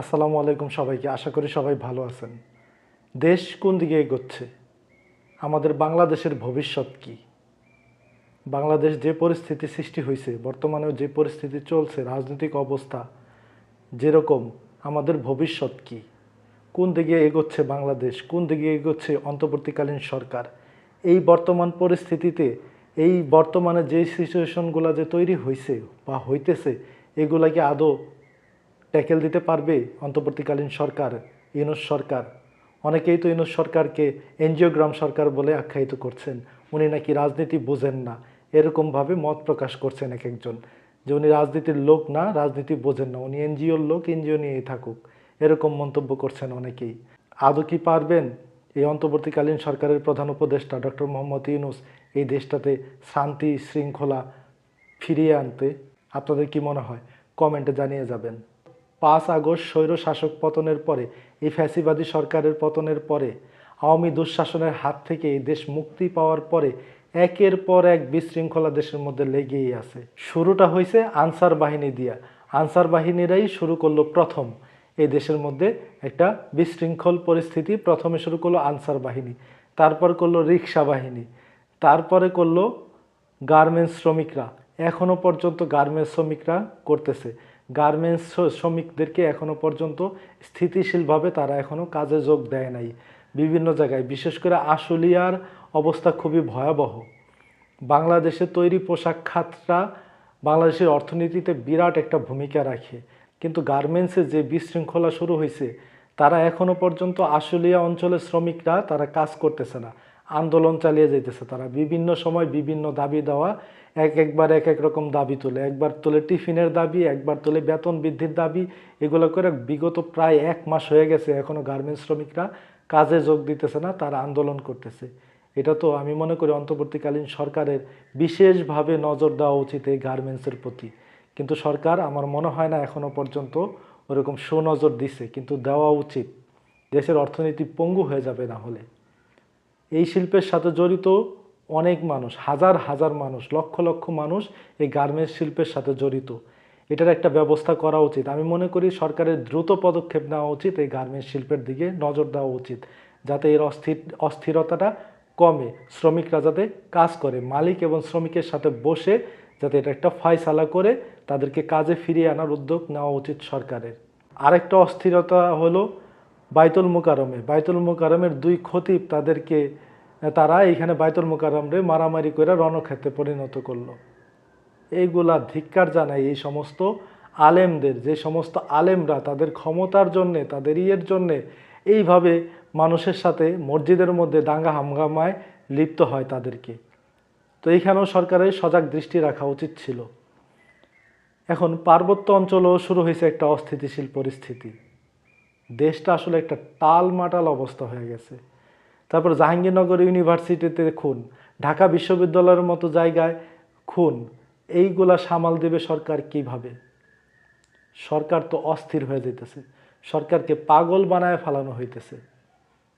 আসসালামু আলাইকুম সবাইকে। আশা করি সবাই ভালো আছেন। দেশ কোন দিকে এগোচ্ছে? আমাদের বাংলাদেশের ভবিষ্যৎ কি? বাংলাদেশ যে পরিস্থিতি সৃষ্টি হয়েছে, বর্তমানেও যে পরিস্থিতি চলছে, রাজনৈতিক অবস্থা যেরকম, আমাদের ভবিষ্যৎ কি? কোন দিকে এগোচ্ছে বাংলাদেশ? কোন দিকে এগোচ্ছে অন্তর্বর্তীকালীন সরকার? এই বর্তমান পরিস্থিতিতে, এই বর্তমানে যে সিচুয়েশনগুলো যে তৈরি হয়েছে বা হইতেছে এগুলা কি আদৌ ট্যাকেল দিতে পারবে অন্তর্বর্তীকালীন সরকার, ইউনুস সরকার। অনেকেই তো ইউনুস সরকারকে এনজিওগ্রাম সরকার বলে আখ্যায়িত করছেন। উনি নাকি রাজনীতি বোঝেন না। এরকমভাবে মত প্রকাশ করছেন এক একজন যে উনি রাজনীতির লোক না, রাজনীতি বোঝেন না। উনি এনজিওর লোক, এনজিও নিয়েই থাকুক। এরকম মন্তব্য করছেন অনেকেই। আদৌ কি পারবেন? এই অন্তর্বর্তীকালীন সরকারের প্রধান উপদেষ্টা ডক্টর মোহাম্মদ ইউনুস এই দেশটাতে শান্তি, শৃঙ্খলা ফিরিয়ে আনতে আপনাদের কি মনে হয়? কমেন্টে জানিয়ে যাবেন। পাঁচ আগস্ট স্বৈর শাসক পতনের পরে, এই ফ্যাসিবাদী সরকারের পতনের পরে, আওয়ামী দুঃশাসনের হাত থেকে এই দেশ মুক্তি পাওয়ার পরে একের পর এক বিশৃঙ্খলা দেশের মধ্যে লেগেই আছে। শুরুটা হয়েছে আনসার বাহিনী দিয়া। আনসার বাহিনীরাই শুরু করল প্রথম। এই দেশের মধ্যে একটা বিশৃঙ্খল পরিস্থিতি। প্রথমে শুরু করল আনসার বাহিনী, তারপর করল রিক্সা বাহিনী, তারপরে করল গার্মেন্টস শ্রমিকরা। এখনও পর্যন্ত গার্মেন্টস শ্রমিকরা করতেছে। গার্মেন্টস শ্রমিকদেরকে এখনও পর্যন্ত স্থিতিশীলভাবে তারা এখনও কাজে যোগ দেয় নাই। বিভিন্ন জায়গায়, বিশেষ করে আশুলিয়ার অবস্থা খুবই ভয়াবহ। বাংলাদেশে তৈরি পোশাক খাতটা বাংলাদেশের অর্থনীতিতে বিরাট একটা ভূমিকা রাখে। কিন্তু গার্মেন্টসে যে বিশৃঙ্খলা শুরু হয়েছে, তারা এখনও পর্যন্ত আশুলিয়া অঞ্চলের শ্রমিকরা তারা কাজ করতেছে না। আন্দোলন চালিয়ে যাইতেছে তারা। বিভিন্ন সময় বিভিন্ন দাবি দেওয়া, এক একবার এক এক রকম দাবি তোলে। একবার তোলে টিফিনের দাবি, একবার তোলে বেতন বৃদ্ধির দাবি, এগুলো করে বিগত প্রায় এক মাস হয়ে গেছে এখনও গার্মেন্টস শ্রমিকরা কাজে যোগ দিতেছে না, তারা আন্দোলন করতেছে। এটা তো আমি মনে করি অন্তর্বর্তীকালীন সরকারের বিশেষভাবে নজর দেওয়া উচিত এই গার্মেন্টসের প্রতি। কিন্তু সরকার আমার মনে হয় না এখনও পর্যন্ত ওরকম সুনজর দিছে, কিন্তু দেওয়া উচিত। দেশের অর্থনীতি পঙ্গু হয়ে যাবে না হলে। এই শিল্পের সাথে জড়িত অনেক মানুষ, হাজার হাজার মানুষ, লক্ষ লক্ষ মানুষ এই গার্মেন্টস শিল্পের সাথে জড়িত। এটার একটা ব্যবস্থা করা উচিত। আমি মনে করি সরকারের দ্রুত পদক্ষেপ নেওয়া উচিত, এই গার্মেন্টস শিল্পের দিকে নজর দেওয়া উচিত, যাতে এর অস্থির, অস্থিরতাটা কমে, শ্রমিকরা যাতে কাজ করে, মালিক এবং শ্রমিকের সাথে বসে যাতে এটা একটা ফয়সালা করে, তাদেরকে কাজে ফিরিয়ে আনার উদ্যোগ নেওয়া উচিত সরকারের। আরেকটা অস্থিরতা হলো বাইতুল মুকারমে বাইতুল মুকারমের দুই খতিব তাদেরকে, তারা এইখানে বাইতুল মুকারমরে মারামারি করে রণক্ষেত্রে পরিণত করল। এইগুলা ধিক্কার জানাই এই সমস্ত আলেমদের, যে সমস্ত আলেমরা তাদের ক্ষমতার জন্যে, তাদের ইয়ের জন্যে এইভাবে মানুষের সাথে মসজিদের মধ্যে দাঙ্গা হামগামায় লিপ্ত হয় তাদেরকে। তো এইখানেও সরকারের সজাগ দৃষ্টি রাখা উচিত ছিল। এখন পার্বত্য অঞ্চলেও শুরু হয়েছে একটা অস্থিতিশীল পরিস্থিতি। দেশটা আসলে একটা টালমাটাল অবস্থা হয়ে গেছে। তারপর জাহাঙ্গীরনগর ইউনিভার্সিটিতে খুন, ঢাকা বিশ্ববিদ্যালয়ের মতো জায়গায় খুন, এইগুলা সামাল দেবে সরকার কীভাবে? সরকার তো অস্থির হয়ে যেতেছে সরকারকে পাগল বানায় ফেলানো হইতেছে।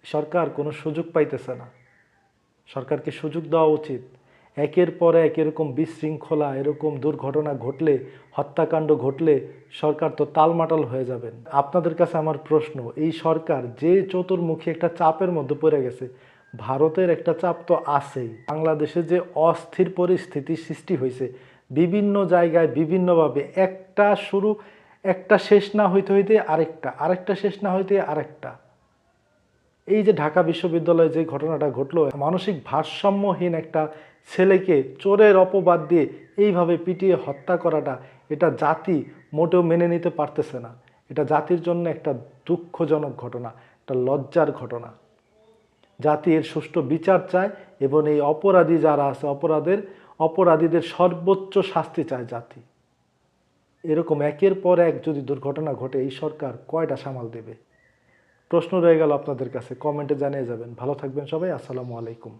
সরকার কোনো সুযোগ পাইতেছে না। সরকারকে সুযোগ দেওয়া উচিত। একের পর এক এরকম বিশৃঙ্খলা, এরকম দুর্ঘটনা ঘটলে, হত্যাকাণ্ড ঘটলে সরকার তো তালমাটাল হয়ে যাবেন। আপনাদের কাছে আমার প্রশ্ন, এই সরকার যে চতুর্মুখী একটা চাপের মধ্যে পড়ে গেছে, ভারতের একটা চাপ তো আছেই। বাংলাদেশে যে অস্থির পরিস্থিতি সৃষ্টি হয়েছে, বিভিন্ন জায়গায় বিভিন্নভাবে একটা শুরু, একটা শেষ না হইতে হইতে আরেকটা আরেকটা শেষ না হইতে আরেকটা। এই যে ঢাকা বিশ্ববিদ্যালয়ে যে ঘটনাটা ঘটলো, মানসিক ভারসাম্যহীন একটা ছেলেকে চোরের অপবাদ দিয়ে এইভাবে পিটিয়ে হত্যা করাটা এটা জাতি মোটেও মেনে নিতে পারতেছে না। এটা জাতির জন্য একটা দুঃখজনক ঘটনা, একটা লজ্জার ঘটনা। জাতি এর সুষ্ঠু বিচার চায় এবং এই অপরাধী যারা আছে, অপরাধের, অপরাধীদের সর্বোচ্চ শাস্তি চায় জাতি। এরকম একের পর এক যদি দুর্ঘটনা ঘটে, এই সরকার কয়টা সামাল দেবে? প্রশ্ন রয়ে গেল আপনাদের কাছে কমেন্টে জানিয়ে যাবেন। ভালো থাকবেন সবাই আসসালামু আলাইকুম।